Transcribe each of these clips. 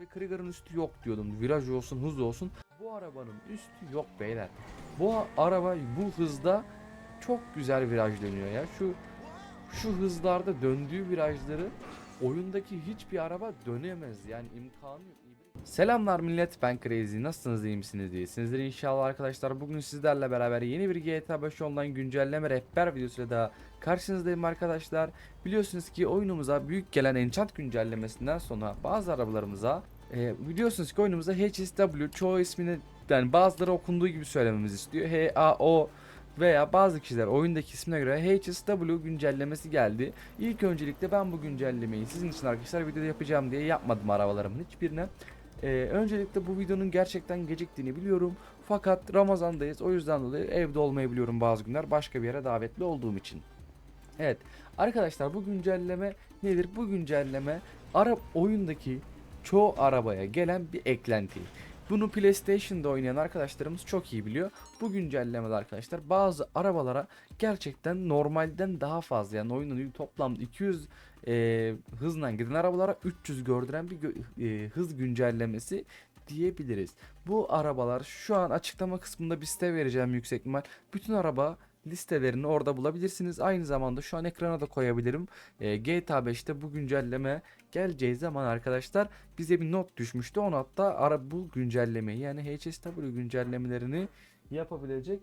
ve Krieger'ın üstü yok diyordum. Viraj olsun, hız olsun. Bu arabanın üstü yok beyler. Bu araba bu hızda çok güzel viraj dönüyor ya. Şu şu hızlarda döndüğü virajları oyundaki hiçbir araba dönemez. Yani imkanı yok. Selamlar millet ben Crazy. Nasılsınız iyi misiniz değilsinizdir inşallah arkadaşlar. Bugün sizlerle beraber yeni bir GTA 5 online güncelleme rehber videosuyla daha karşınızdayım arkadaşlar. Biliyorsunuz ki oyunumuza büyük gelen enchant güncellemesinden sonra bazı arabalarımıza e, biliyorsunuz ki oyunumuza HSW çoğu ismini yani bazıları okunduğu gibi söylememizi istiyor. HAO veya bazı kişiler oyundaki ismine göre HSW güncellemesi geldi. İlk öncelikle ben bu güncellemeyi sizin için arkadaşlar videoda yapacağım diye yapmadım arabalarımın hiçbirine. Ee, öncelikle bu videonun gerçekten geciktiğini biliyorum. Fakat Ramazan'dayız. O yüzden dolayı evde olmayabiliyorum bazı günler. Başka bir yere davetli olduğum için. Evet. Arkadaşlar bu güncelleme nedir? Bu güncelleme ara oyundaki çoğu arabaya gelen bir eklenti. Bunu PlayStation'da oynayan arkadaşlarımız çok iyi biliyor. Bu güncellemede arkadaşlar bazı arabalara gerçekten normalden daha fazla yani oyunun toplamda 200 e, hızla giden arabalara 300 gördüren bir gö- e, hız güncellemesi diyebiliriz. Bu arabalar şu an açıklama kısmında bir site vereceğim yüksek ihtimal. Bütün araba listelerini orada bulabilirsiniz. Aynı zamanda şu an ekrana da koyabilirim. E, GTA 5'te bu güncelleme geleceği zaman arkadaşlar bize bir not düşmüştü. O notta ara bu güncellemeyi yani HSW güncellemelerini yapabilecek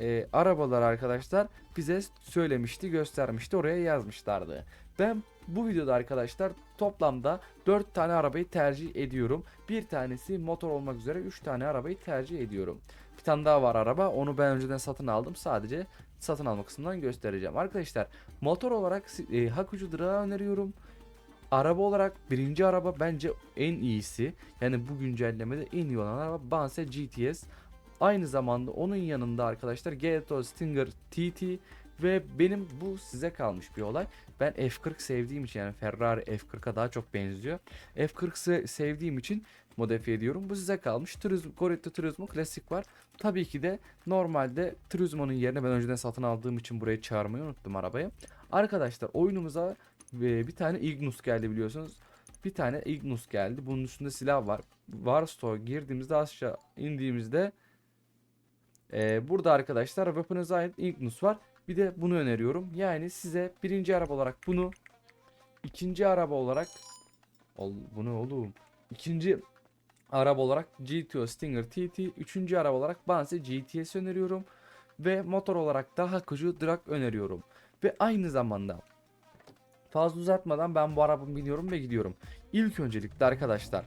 e, arabalar arkadaşlar bize söylemişti, göstermişti, oraya yazmışlardı. Ben bu videoda arkadaşlar toplamda 4 tane arabayı tercih ediyorum. Bir tanesi motor olmak üzere 3 tane arabayı tercih ediyorum. Bir tane daha var araba. Onu ben önceden satın aldım. Sadece satın alma kısmından göstereceğim. Arkadaşlar motor olarak e, Hakucu Drak'ı öneriyorum. Araba olarak birinci araba bence en iyisi. Yani bu güncellemede en iyi olan araba Banse GTS. Aynı zamanda onun yanında arkadaşlar Gato Stinger TT ve benim bu size kalmış bir olay. Ben F40 sevdiğim için yani Ferrari F40'a daha çok benziyor. F40 sevdiğim için modifiye ediyorum. Bu size kalmış. Turismo, Coretta Turismo klasik var. Tabii ki de normalde Turismo'nun yerine ben önceden satın aldığım için buraya çağırmayı unuttum arabayı. Arkadaşlar oyunumuza e, bir tane Ignus geldi biliyorsunuz. Bir tane Ignus geldi. Bunun üstünde silah var. Warstore girdiğimizde aşağı indiğimizde e, burada arkadaşlar Weapons'a ait Ignus var. Bir de bunu öneriyorum. Yani size birinci araba olarak bunu ikinci araba olarak Ol, bu ne oğlum? İkinci araba olarak GTO Stinger TT, üçüncü araba olarak Banse GTS öneriyorum ve motor olarak da Hakuju Drag öneriyorum. Ve aynı zamanda fazla uzatmadan ben bu arabamı biniyorum ve gidiyorum. İlk öncelikle arkadaşlar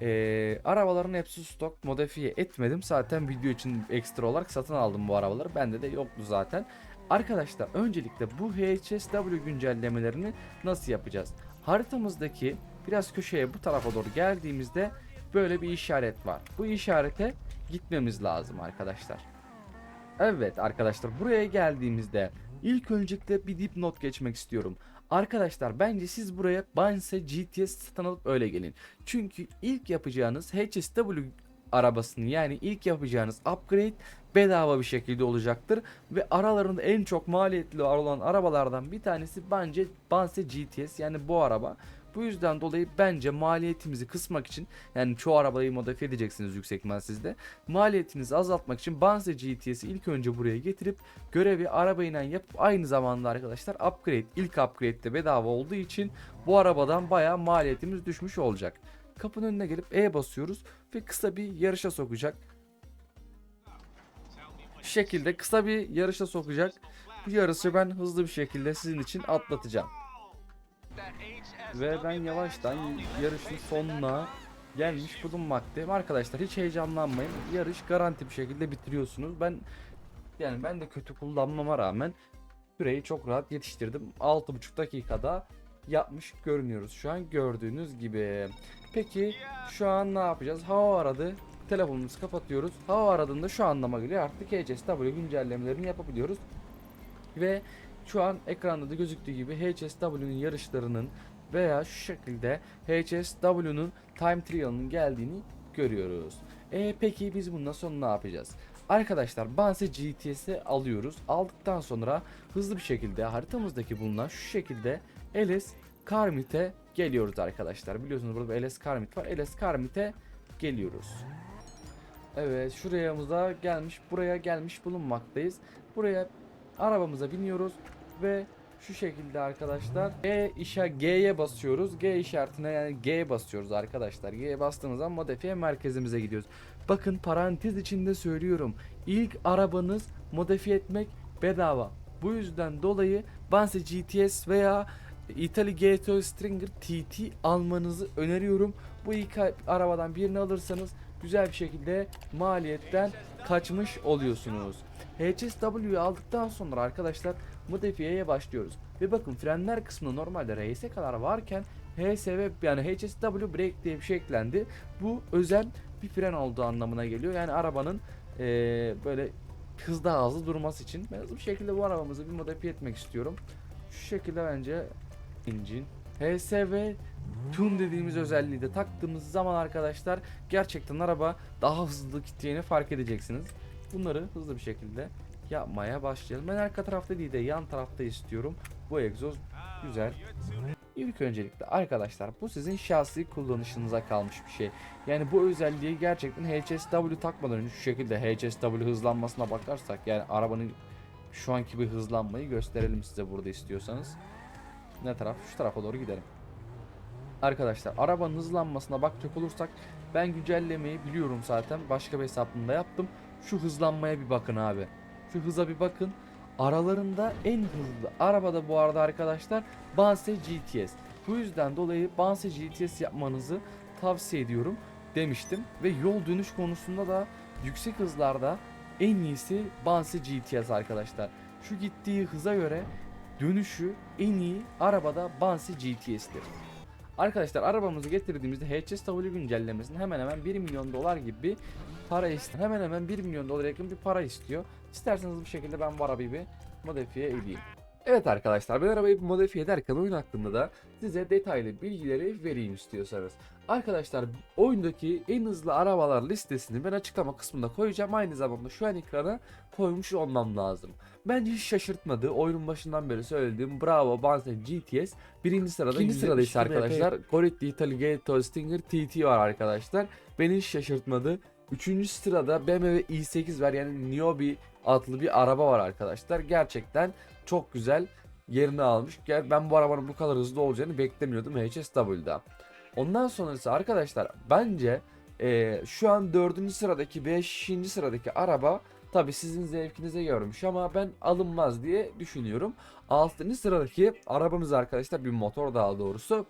ee, arabaların hepsi stok modifiye etmedim. Zaten video için ekstra olarak satın aldım bu arabaları. Bende de yoktu zaten. Arkadaşlar öncelikle bu HSW güncellemelerini nasıl yapacağız? Haritamızdaki biraz köşeye bu tarafa doğru geldiğimizde böyle bir işaret var. Bu işarete gitmemiz lazım arkadaşlar. Evet arkadaşlar buraya geldiğimizde ilk öncelikle bir dipnot geçmek istiyorum. Arkadaşlar bence siz buraya Banse GTS satın alıp öyle gelin. Çünkü ilk yapacağınız HSW arabasını yani ilk yapacağınız upgrade bedava bir şekilde olacaktır ve aralarında en çok maliyetli olan arabalardan bir tanesi bence Banse GTS yani bu araba. Bu yüzden dolayı bence maliyetimizi kısmak için yani çoğu arabayı modifiye edeceksiniz yüksek ihtimal sizde. Maliyetinizi azaltmak için Banse GTS'i ilk önce buraya getirip görevi arabayla yapıp aynı zamanda arkadaşlar upgrade ilk upgrade'de bedava olduğu için bu arabadan bayağı maliyetimiz düşmüş olacak. Kapının önüne gelip E basıyoruz ve kısa bir yarışa sokacak. Şu şekilde kısa bir yarışa sokacak. Bu yarışı ben hızlı bir şekilde sizin için atlatacağım. Ve ben yavaştan yarışın sonuna gelmiş bulunmaktayım. Arkadaşlar hiç heyecanlanmayın. Yarış garanti bir şekilde bitiriyorsunuz. Ben yani ben de kötü kullanmama rağmen süreyi çok rahat yetiştirdim. 6,5 dakikada yapmış görünüyoruz şu an gördüğünüz gibi. Peki şu an ne yapacağız? Hava aradı. Telefonumuzu kapatıyoruz. Hava aradığında şu anlama geliyor. Artık HSW güncellemelerini yapabiliyoruz. Ve şu an ekranda da gözüktüğü gibi HSW'nin yarışlarının veya şu şekilde HSW'nun time trial'ının geldiğini görüyoruz. E peki biz bundan sonra ne yapacağız? Arkadaşlar Banse GTS'i alıyoruz. Aldıktan sonra hızlı bir şekilde haritamızdaki bulunan şu şekilde Elis Karmit'e geliyoruz arkadaşlar. Biliyorsunuz burada bir LS Karmit var. LS Karmit'e geliyoruz. Evet şurayamıza gelmiş buraya gelmiş bulunmaktayız. Buraya arabamıza biniyoruz ve şu şekilde arkadaşlar G işe G'ye basıyoruz. G işaretine yani G'ye basıyoruz arkadaşlar. G'ye bastığımız zaman modifiye merkezimize gidiyoruz. Bakın parantez içinde söylüyorum. İlk arabanız modifiye etmek bedava. Bu yüzden dolayı Banse GTS veya Italy GTO Stringer TT almanızı öneriyorum. Bu ilk arabadan birini alırsanız güzel bir şekilde maliyetten kaçmış oluyorsunuz. HSW'yu aldıktan sonra arkadaşlar modifiyeye başlıyoruz. Ve bakın frenler kısmında normalde RS kadar varken HSV yani HSW brake diye bir şey eklendi. Bu özel bir fren olduğu anlamına geliyor. Yani arabanın eee, böyle hızda hızlı durması için ben hızlı bir şekilde bu arabamızı bir modifiye etmek istiyorum. Şu şekilde bence engine HSV Tune dediğimiz özelliği de taktığımız zaman arkadaşlar gerçekten araba daha hızlı gittiğini fark edeceksiniz. Bunları hızlı bir şekilde yapmaya başlayalım. Ben arka tarafta değil de yan tarafta istiyorum. Bu egzoz güzel. İlk öncelikle arkadaşlar bu sizin şahsi kullanışınıza kalmış bir şey. Yani bu özelliği gerçekten HSW takmadan önce şu şekilde HSW hızlanmasına bakarsak yani arabanın şu anki bir hızlanmayı gösterelim size burada istiyorsanız. Ne taraf? Şu tarafa doğru gidelim. Arkadaşlar arabanın hızlanmasına bakacak olursak ben güncellemeyi biliyorum zaten. Başka bir hesabımda yaptım. Şu hızlanmaya bir bakın abi. Şu hıza bir bakın. Aralarında en hızlı arabada bu arada arkadaşlar Banse GTS. Bu yüzden dolayı Banse GTS yapmanızı tavsiye ediyorum demiştim. Ve yol dönüş konusunda da yüksek hızlarda en iyisi Banse GTS arkadaşlar. Şu gittiği hıza göre dönüşü en iyi arabada Banse GTS'tir. Arkadaşlar arabamızı getirdiğimizde HSW güncellemesinin hemen hemen 1 milyon dolar gibi bir para istiyor. Hemen hemen 1 milyon dolara yakın bir para istiyor. İsterseniz bu şekilde ben bu arabayı bir modifiye edeyim. Evet arkadaşlar ben arabayı modifiye ederken oyun hakkında da size detaylı bilgileri vereyim istiyorsanız. Arkadaşlar oyundaki en hızlı arabalar listesini ben açıklama kısmında koyacağım. Aynı zamanda şu an ekrana koymuş olmam lazım. Bence hiç şaşırtmadı. Oyunun başından beri söylediğim Bravo Banse GTS birinci sırada. İkinci sırada ise arkadaşlar Goretti Italy Gato Stinger TT var arkadaşlar. Beni hiç şaşırtmadı. Üçüncü sırada BMW i8 var yani Niobe adlı bir araba var arkadaşlar. Gerçekten çok güzel yerini almış. Ben bu arabanın bu kadar hızlı olacağını beklemiyordum HSW'da. Ondan sonrası arkadaşlar bence eee, şu an dördüncü sıradaki 5. sıradaki araba tabi sizin zevkinize görmüş ama ben alınmaz diye düşünüyorum. 6. sıradaki arabamız arkadaşlar bir motor daha doğrusu.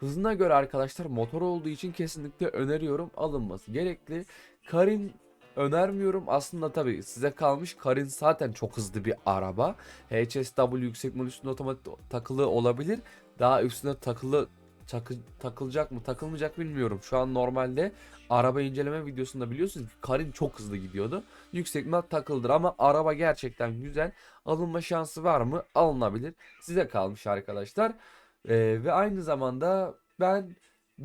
Hızına göre arkadaşlar motor olduğu için kesinlikle öneriyorum alınması gerekli. Karin önermiyorum. Aslında tabii size kalmış. Karin zaten çok hızlı bir araba. HSW yüksek mod üstünde otomatik takılı olabilir. Daha üstüne takılı takı, takılacak mı takılmayacak bilmiyorum. Şu an normalde araba inceleme videosunda biliyorsunuz ki Karin çok hızlı gidiyordu. Yüksek mod takıldır ama araba gerçekten güzel. Alınma şansı var mı? Alınabilir. Size kalmış arkadaşlar. Ee, ve aynı zamanda ben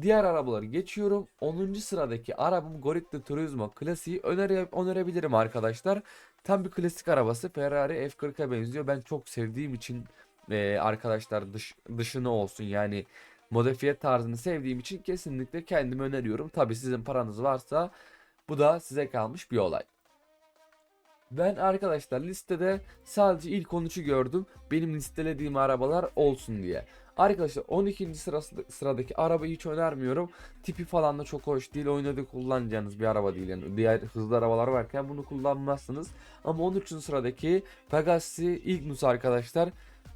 diğer arabaları geçiyorum. 10. sıradaki arabam Gorilla Turismo klasiği önere, önerebilirim arkadaşlar. Tam bir klasik arabası. Ferrari F40'a benziyor. Ben çok sevdiğim için e, arkadaşlar dış, dışını olsun yani modifiye tarzını sevdiğim için kesinlikle kendimi öneriyorum. Tabi sizin paranız varsa bu da size kalmış bir olay. Ben arkadaşlar listede sadece ilk 13'ü gördüm. Benim listelediğim arabalar olsun diye. Arkadaşlar 12. sırası, sıradaki arabayı hiç önermiyorum. Tipi falan da çok hoş değil. Oynadığı kullanacağınız bir araba değil. Yani diğer hızlı arabalar varken bunu kullanmazsınız. Ama 13. sıradaki Pegassi Ignus arkadaşlar.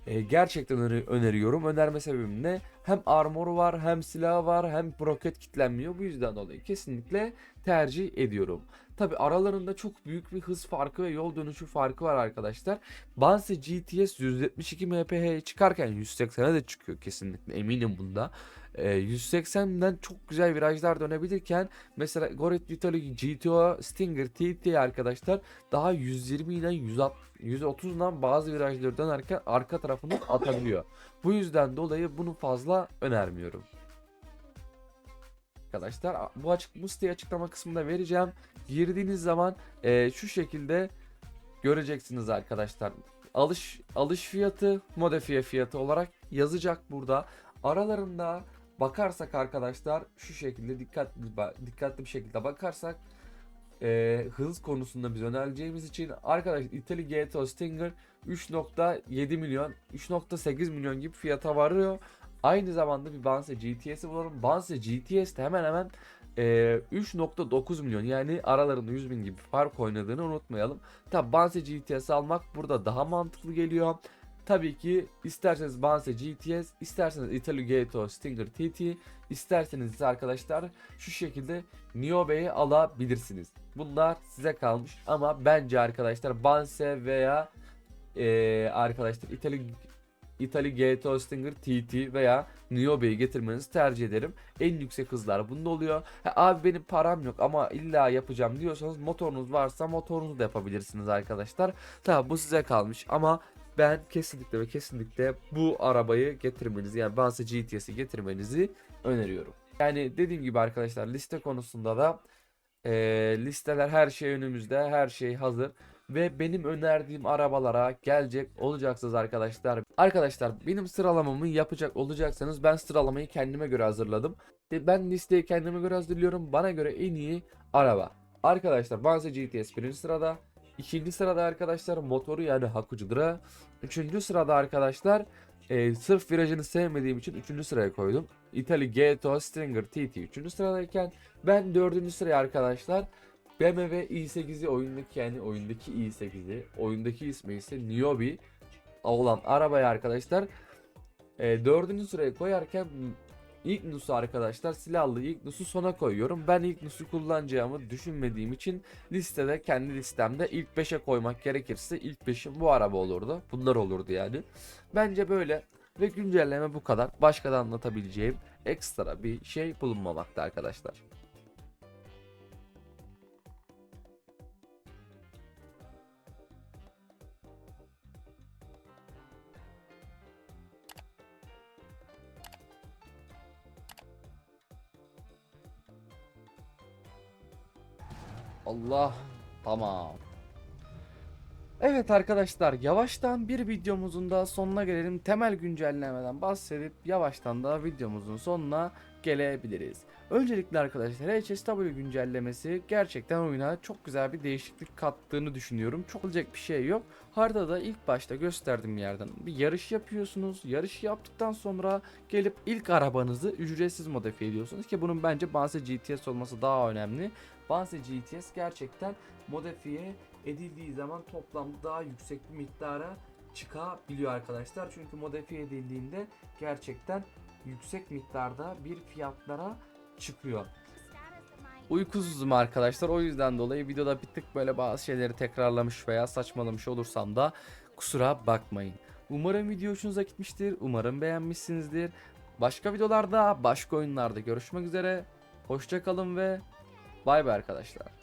e, gerçekten öne- öneriyorum. Önerme sebebim ne? Hem armoru var, hem silahı var, hem roket kitlenmiyor. Bu yüzden dolayı kesinlikle tercih ediyorum. Tabi aralarında çok büyük bir hız farkı ve yol dönüşü farkı var arkadaşlar. Banse GTS 172 mph çıkarken 180'e de çıkıyor kesinlikle eminim bunda. Ee, 180'den çok güzel virajlar dönebilirken mesela Goret Italy GTO Stinger TT arkadaşlar daha 120 ile 130'dan bazı virajları dönerken arka tarafını atabiliyor. Bu yüzden dolayı bunu fazla önermiyorum. Arkadaşlar bu açık bu siteyi açıklama kısmında vereceğim. Girdiğiniz zaman e, şu şekilde göreceksiniz arkadaşlar. Alış alış fiyatı, modifiye fiyatı olarak yazacak burada. Aralarında bakarsak arkadaşlar şu şekilde dikkatli dikkatli bir şekilde bakarsak e, hız konusunda biz önereceğimiz için arkadaşlar Italy GTO Stinger 3.7 milyon 3.8 milyon gibi fiyata varıyor. Aynı zamanda bir Banse GTS'i bulalım. Banse GTS de hemen hemen e, 3.9 milyon yani aralarında 100 bin gibi fark oynadığını unutmayalım. Tabi Banse GTS almak burada daha mantıklı geliyor. Tabii ki isterseniz Banse GTS, isterseniz Italy GTO Stinger TT, isterseniz arkadaşlar şu şekilde Niobe'yi alabilirsiniz. Bunlar size kalmış ama bence arkadaşlar Banse veya eee, arkadaşlar Italy Italy GTO Stinger TT veya Niobe'yi getirmenizi tercih ederim. En yüksek hızlar bunda oluyor. Ha, abi benim param yok ama illa yapacağım diyorsanız motorunuz varsa motorunuzu da yapabilirsiniz arkadaşlar. Tabi bu size kalmış ama ben kesinlikle ve kesinlikle bu arabayı getirmenizi yani Banse GTS'i getirmenizi öneriyorum. Yani dediğim gibi arkadaşlar liste konusunda da eee, listeler her şey önümüzde her şey hazır ve benim önerdiğim arabalara gelecek olacaksınız arkadaşlar. Arkadaşlar benim sıralamamı yapacak olacaksanız ben sıralamayı kendime göre hazırladım. Ve Ben listeyi kendime göre hazırlıyorum. Bana göre en iyi araba. Arkadaşlar Banze GTS birinci sırada. İkinci sırada arkadaşlar motoru yani Hakucu'dura. Üçüncü sırada arkadaşlar e, sırf virajını sevmediğim için üçüncü sıraya koydum. Italy GTO Stinger TT üçüncü sıradayken ben dördüncü sıraya arkadaşlar BMW i8'i oyundaki yani oyundaki i8'i oyundaki ismi ise Niobe olan arabaya arkadaşlar e, dördüncü sıraya koyarken ilk nusu arkadaşlar silahlı ilk nusu sona koyuyorum. Ben ilk nusu kullanacağımı düşünmediğim için listede kendi listemde ilk 5'e koymak gerekirse ilk 5'im bu araba olurdu. Bunlar olurdu yani. Bence böyle ve güncelleme bu kadar. Başka da anlatabileceğim ekstra bir şey bulunmamakta arkadaşlar. Allah tamam. Evet arkadaşlar yavaştan bir videomuzun da sonuna gelelim. Temel güncellemeden bahsedip yavaştan da videomuzun sonuna gelebiliriz. Öncelikle arkadaşlar HSW güncellemesi gerçekten oyuna çok güzel bir değişiklik kattığını düşünüyorum. Çok olacak bir şey yok. Haritada ilk başta gösterdiğim yerden bir yarış yapıyorsunuz. Yarışı yaptıktan sonra gelip ilk arabanızı ücretsiz modifiye ediyorsunuz ki bunun bence Banse GTS olması daha önemli. Banse GTS gerçekten modifiye edildiği zaman toplamda daha yüksek bir miktara çıkabiliyor arkadaşlar. Çünkü modifiye edildiğinde gerçekten yüksek miktarda bir fiyatlara çıkıyor. Uykusuzum arkadaşlar. O yüzden dolayı videoda bir tık böyle bazı şeyleri tekrarlamış veya saçmalamış olursam da kusura bakmayın. Umarım video hoşunuza gitmiştir. Umarım beğenmişsinizdir. Başka videolarda, başka oyunlarda görüşmek üzere. Hoşçakalın ve bay bay arkadaşlar.